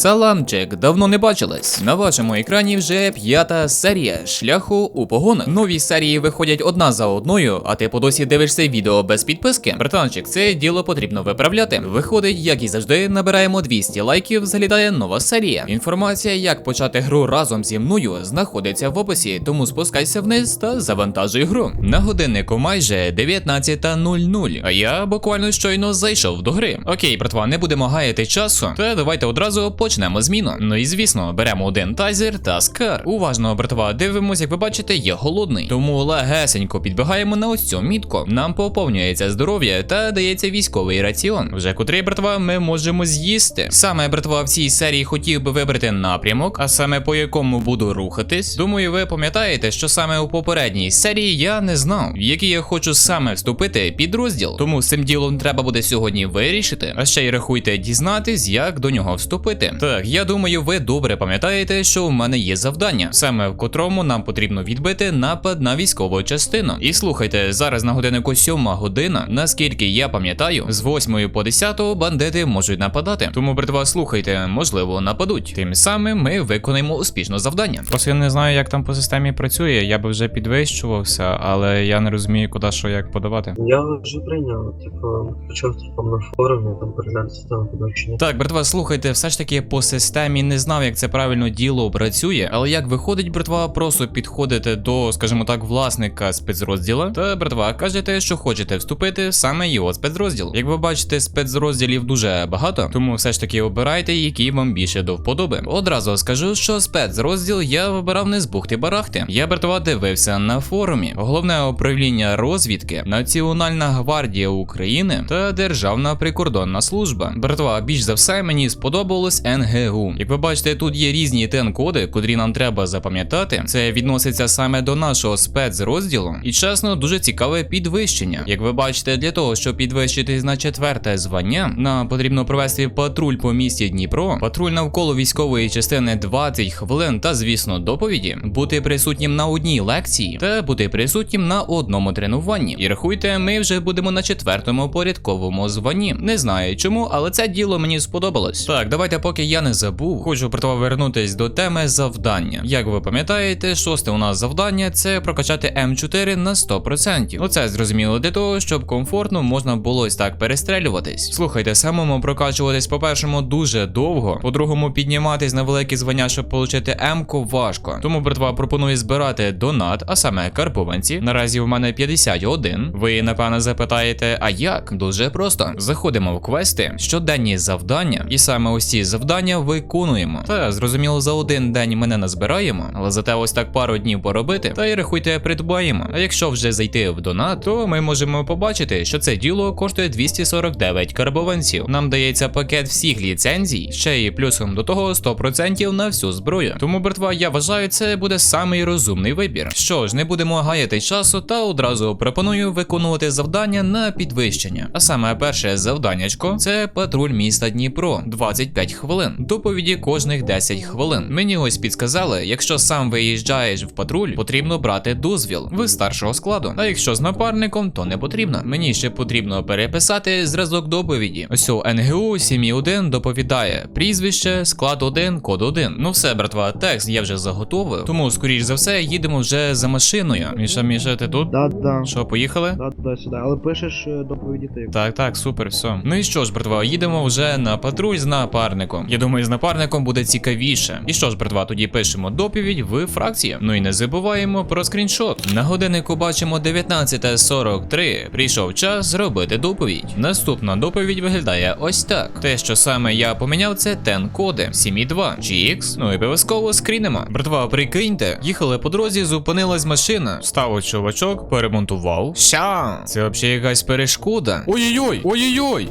Саламчик, давно не бачились. На вашому екрані вже п'ята серія шляху у погонах. Нові серії виходять одна за одною, а ти по досі дивишся відео без підписки. Братанчик, це діло потрібно виправляти. Виходить, як і завжди, набираємо 200 лайків, залітає нова серія. Інформація, як почати гру разом зі мною, знаходиться в описі, тому спускайся вниз та завантажуй гру. На годиннику майже 19.00, а я буквально щойно зайшов до гри. Окей, братва, не будемо гаяти часу, та давайте одразу почнемо зміну. Ну і звісно, беремо один тайзер та скар. Уважно, братва, дивимось, як ви бачите, я голодний. Тому легесенько підбігаємо на ось цю мітку. Нам поповнюється здоров'я та дається військовий раціон. Вже котрий, братва, ми можемо з'їсти. Саме братва в цій серії хотів би вибрати напрямок, а саме по якому буду рухатись. Думаю, ви пам'ятаєте, що саме у попередній серії я не знав, в який я хочу саме вступити підрозділ. Тому з цим ділом треба буде сьогодні вирішити. А ще й рахуйте дізнатись, як до нього вступити. Так, я думаю, ви добре пам'ятаєте, що у мене є завдання, саме в котрому нам потрібно відбити напад на військову частину. І слухайте, зараз на годиннику сьома година. Наскільки я пам'ятаю, з 8 по 10 бандити можуть нападати. Тому, братва, слухайте, можливо, нападуть. Тим самим ми виконаємо успішно завдання. Просто я не знаю, як там по системі працює. Я би вже підвищувався, але я не розумію, куди що як подавати. Я вже прийняв, типу, почав типу, на форумі там переглянути систему підвищення. Так, братва, слухайте, все ж таки по системі не знав, як це правильно діло працює, але як виходить, братва, просто підходите до, скажімо так, власника спецрозділа, та братва, кажете, що хочете вступити в саме його спецрозділ. Як ви бачите, спецрозділів дуже багато, тому все ж таки обирайте, який вам більше до вподоби. Одразу скажу, що спецрозділ я вибирав не з бухти барахти. Я братва дивився на форумі. Головне управління розвідки, Національна гвардія України та Державна прикордонна служба. Братва, більш за все мені сподобалось НГУ. Як ви бачите, тут є різні тен-коди, котрі нам треба запам'ятати. Це відноситься саме до нашого спецрозділу. І чесно, дуже цікаве підвищення. Як ви бачите, для того, щоб підвищитись на четверте звання, нам потрібно провести патруль по місті Дніпро, патруль навколо військової частини 20 хвилин та, звісно, доповіді, бути присутнім на одній лекції та бути присутнім на одному тренуванні. І рахуйте, ми вже будемо на четвертому порядковому званні. Не знаю чому, але це діло мені сподобалось. Так, давайте, поки я не забув, хочу про повернутись до теми завдання. Як ви пам'ятаєте, шосте у нас завдання це прокачати М4 на 100%. Ну це зрозуміло для того, щоб комфортно можна було ось так перестрелюватись. Слухайте, самому прокачуватись, по-першому, дуже довго, по-другому, підніматись на великі звання, щоб отримати М-ку важко. Тому братва пропонує збирати донат, а саме карбованці. Наразі в мене 51. Ви напевно запитаєте, а як? Дуже просто. Заходимо в квести, щоденні завдання, і саме ці завдання виконуємо. Та зрозуміло, за один день ми не назбираємо, але зате ось так пару днів поробити, та й рахуйте, придбаємо. А якщо вже зайти в донат, то ми можемо побачити, що це діло коштує 249 карбованців. Нам дається пакет всіх ліцензій, ще й плюсом до того 100% на всю зброю. Тому, братва, я вважаю, це буде самий розумний вибір. Що ж, не будемо гаяти часу та одразу пропоную виконувати завдання на підвищення. А саме перше завданнячко це патруль міста Дніпро 25 хвилин. Доповіді кожних 10 хвилин. Мені ось підсказали, якщо сам виїжджаєш в патруль, потрібно брати дозвіл ви старшого складу. А якщо з напарником, то не потрібно. Мені ще потрібно переписати зразок доповіді. Ось у НГУ 7.1 доповідає прізвище, склад 1, код 1. Ну все, братва, текст я вже заготовив. Тому, скоріш за все, їдемо вже за машиною. Міша, Міша, ти тут? Да, да. Що, поїхали? Да, туди сюди. Але пишеш е, доповіді ти. Так, так, супер, все. Ну і що ж, братва, їдемо вже на патруль з напарником. Я думаю, з напарником буде цікавіше. І що ж, братва, тоді пишемо доповідь в фракції. Ну і не забуваємо про скріншот. На годиннику бачимо 19.43. Прийшов час зробити доповідь. Наступна доповідь виглядає ось так. Те, що саме я поміняв, це тен коди 7.2 GX. Ну і обов'язково скрінемо. Братва, прикиньте, їхали по дорозі, зупинилась машина. Став чувачок, перемонтував. Ща! Це взагалі якась перешкода. Ой-ой-ой! Ой-ой-ой!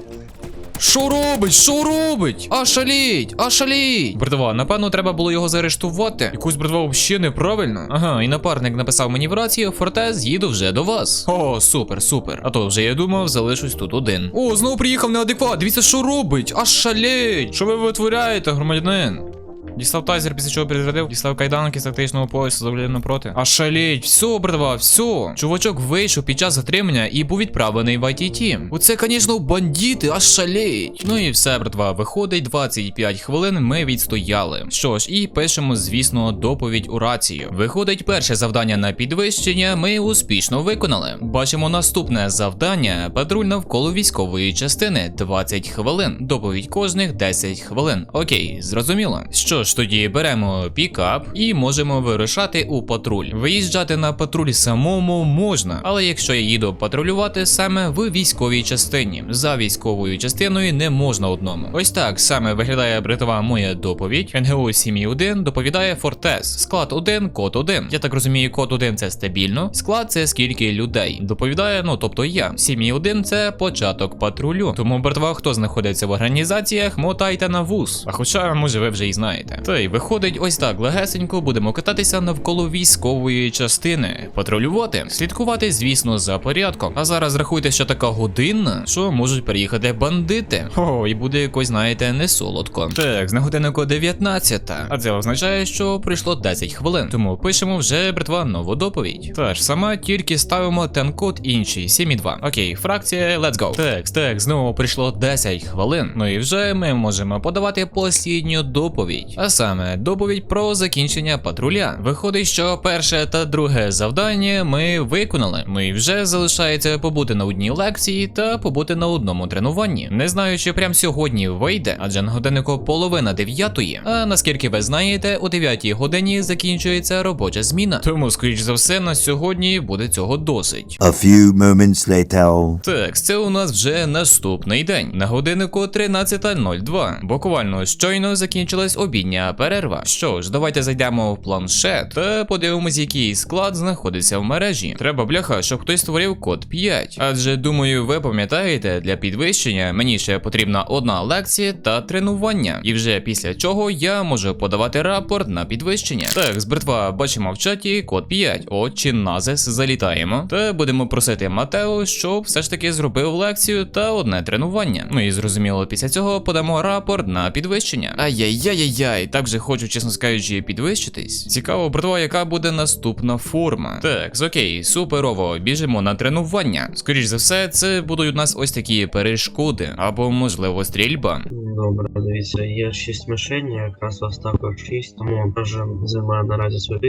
Що робить? Що робить? А шаліть! А шаліть! Братва, напевно, треба було його заарештувати. Якусь братва взагалі неправильно. Ага, і напарник написав мені в рацію, Фортез, їду вже до вас. О, супер, супер. А то вже я думав, залишусь тут один. О, знову приїхав неадекват. Дивіться, що робить. А шаліть! Що ви витворяєте, громадянин? Дістав тайзер, після чого перезарядив, дістав кайданки з тактичного поясу, завалив напроти. А шаліть, все, братва, все. Чувачок вийшов під час затримання і був відправлений в ITT. Оце, звісно, бандити, аж шаліть. Ну і все, братва, виходить 25 хвилин. Ми відстояли. Що ж, і пишемо, звісно, доповідь у рацію. Виходить, перше завдання на підвищення ми успішно виконали. Бачимо наступне завдання: патруль навколо військової частини 20 хвилин. Доповідь кожних 10 хвилин. Окей, зрозуміло. Що ж, тоді беремо пікап і можемо вирушати у патруль. Виїжджати на патруль самому можна, але якщо я їду патрулювати саме в військовій частині, за військовою частиною не можна одному. Ось так саме виглядає бритова моя доповідь. НГУ 7.1 доповідає Фортес. Склад 1, код 1. Я так розумію, код 1 це стабільно. Склад це скільки людей. Доповідає, ну тобто я. 7.1 це початок патрулю. Тому братва, хто знаходиться в організаціях, мотайте на вуз. А хоча, може, ви вже і знаєте. Та й виходить ось так легесенько, будемо кататися навколо військової частини, патрулювати, слідкувати, звісно, за порядком. А зараз рахуйте, що така година, що можуть приїхати бандити. О, і буде якось, знаєте, не солодко. Так, на годиннику 19. А це означає, що пройшло 10 хвилин. Тому пишемо вже братва нову доповідь. Тож сама тільки ставимо тен-код інший 7.2. Окей, фракція, let's go. Так, так, знову прийшло 10 хвилин. Ну і вже ми можемо подавати послідню доповідь. А саме доповідь про закінчення патруля. Виходить, що перше та друге завдання ми виконали. І вже залишається побути на одній лекції та побути на одному тренуванні. Не знаю, чи прям сьогодні вийде, адже на годиннику половина дев'ятої. А наскільки ви знаєте, о 9 годині закінчується робоча зміна. Тому, скоріш за все, на сьогодні буде цього досить. A few moments later. Так, це у нас вже наступний день. На годиннику 13.02. Буквально щойно закінчилась обідня перерва. Що ж, давайте зайдемо в планшет та подивимось, який склад знаходиться в мережі. Треба бляха, щоб хтось створив код 5. Адже думаю, ви пам'ятаєте, для підвищення мені ще потрібна одна лекція та тренування. І вже після чого я можу подавати рапорт на підвищення. Так, з братва бачимо в чаті код 5. От чи назис залітаємо. Та будемо просити Матео, щоб все ж таки зробив лекцію та одне тренування. Ну і зрозуміло, після цього подамо рапорт на підвищення. Ай-яй-яй-яй, так же хочу, чесно скажучи, підвищитись. Цікаво, братва, яка буде наступна форма. Так, окей, суперово, біжимо на тренування. Скоріш за все, це будуть у нас ось такі перешкоди, або можливо стрільба. Добре, дивіться, є 6 мишень, я якраз вас також 6, тому вже займаю наразі свою.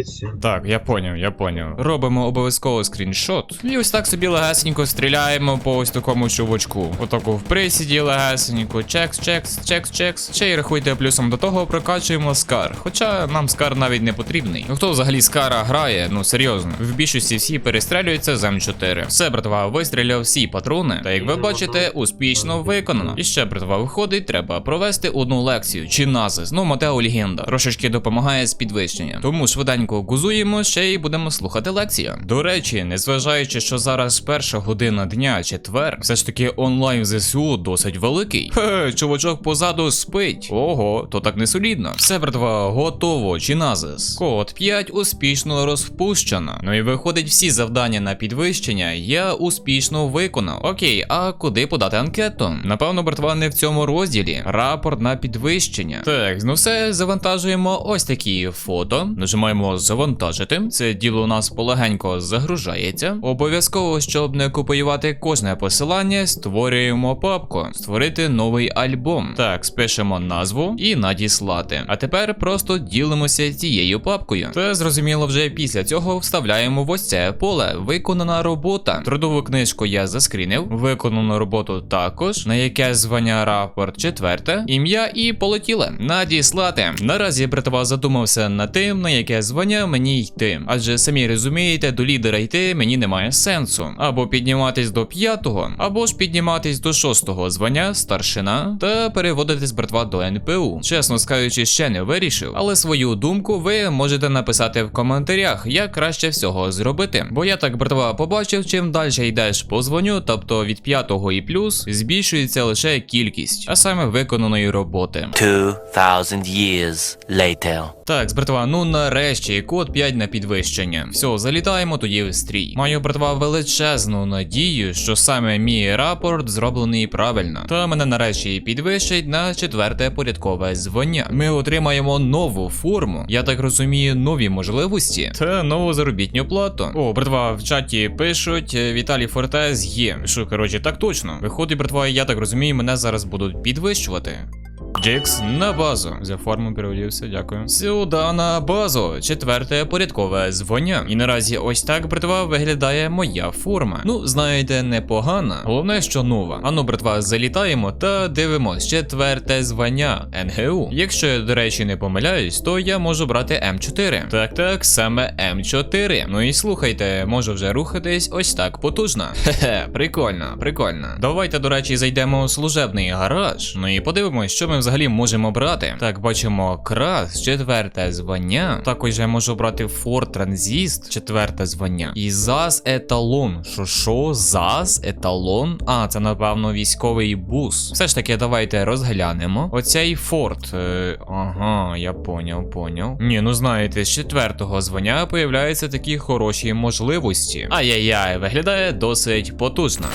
Так, я поняв, я поняв. Робимо обов'язково скріншот. І ось так собі легесенько стріляємо по ось такому чувачку. Отаку в присіді легесенько, чекс, чекс, чекс, чекс. Ще й рахуйте плюсом до того прокачуємо скар. Хоча нам скар навіть не потрібний. Ну хто взагалі скара грає? Ну серйозно. В більшості всі перестрілюються з М4. Все, братва, вистріляв всі патрони. Та як ви бачите, успішно виконано. І ще, братва, виходить, треба провести одну лекцію чи назис. Ну, Матео легенда. Трошечки допомагає з підвищенням. Тому швиденько гузуємо ще й будемо слухати лекцію. До речі, незважаючи, що зараз перша година дня, четвер, все ж таки онлайн ЗСУ досить великий. Хе, чувачок позаду спить. Ого, то так не солідно. Все, братва, готово, чи назис. Код 5 успішно розпущено. Ну і виходить, всі завдання на підвищення я успішно виконав. Окей, а куди подати анкету? Напевно, братва, не в цьому розділі. Рапорт на підвищення. Так, ну все, завантажуємо ось такі фото. Нажимаємо завантажити. Це діло у нас полегенько загружається. Обов'язково, щоб не копіювати кожне посилання, створюємо папку. Створити новий альбом. Так, спишемо назву і надіслати. А тепер просто ділимося цією папкою. Та зрозуміло, вже після цього вставляємо в ось це поле. Виконана робота. Трудову книжку я заскрінив. Виконану роботу також. На яке звання рапорт четверте. Ім'я і полетіли. Надіслати. Наразі братва задумався над тим, на яке звання мені йти. Адже самі розумієте, до лідера йти мені немає сенсу. Або підніматись до п'ятого, або ж підніматись до шостого звання старшина та переводитись братва до НПУ. Чесно скажучи, ще не вирішив, але свою думку ви можете написати в коментарях, як краще всього зробити. Бо я так, братва, побачив, чим далі йдеш по звоню, тобто від п'ятого і плюс, збільшується лише кількість, а саме виконаної роботи. 2,000 years later. Так, братва, ну нарешті код 5 на підвищення. Все, залітаємо тоді в стрій. Маю братва величезну надію, що саме мій рапорт зроблений правильно. Та мене нарешті підвищить на четверте порядкове звання. Ми отримаємо нову форму. Я так розумію, нові можливості та нову заробітню плату. О, братва, в чаті пишуть е, Віталій Фортес є. Що, коротше, так точно. Виходить, братва, я так розумію, мене зараз будуть підвищувати. Джикс на базу. За форму переводився, дякую. Сюди на базу. Четверте порядкове звання. І наразі ось так, братва, виглядає моя форма. Ну, знаєте, непогана. Головне, що нова. Ану, братва, залітаємо та дивимось. Четверте звання НГУ. Якщо я, до речі, не помиляюсь, то я можу брати М4. Так, так, саме М4. Ну і слухайте, можу вже рухатись ось так потужно. Хе-хе, прикольно, прикольно. Давайте, до речі, зайдемо у служебний гараж. Ну і подивимось, що ми взагалі можемо брати. Так, бачимо крас, четверте звання. Також я можу брати Ford Transist, четверте звання. І ЗАЗ еталон. Що що? ЗАЗ еталон? А, це напевно військовий бус. Все ж таки, давайте розглянемо. Оцей Ford. Е, ага, я поняв, поняв. Ні, ну знаєте, з четвертого звання появляються такі хороші можливості. Ай-яй-яй, виглядає досить потужно.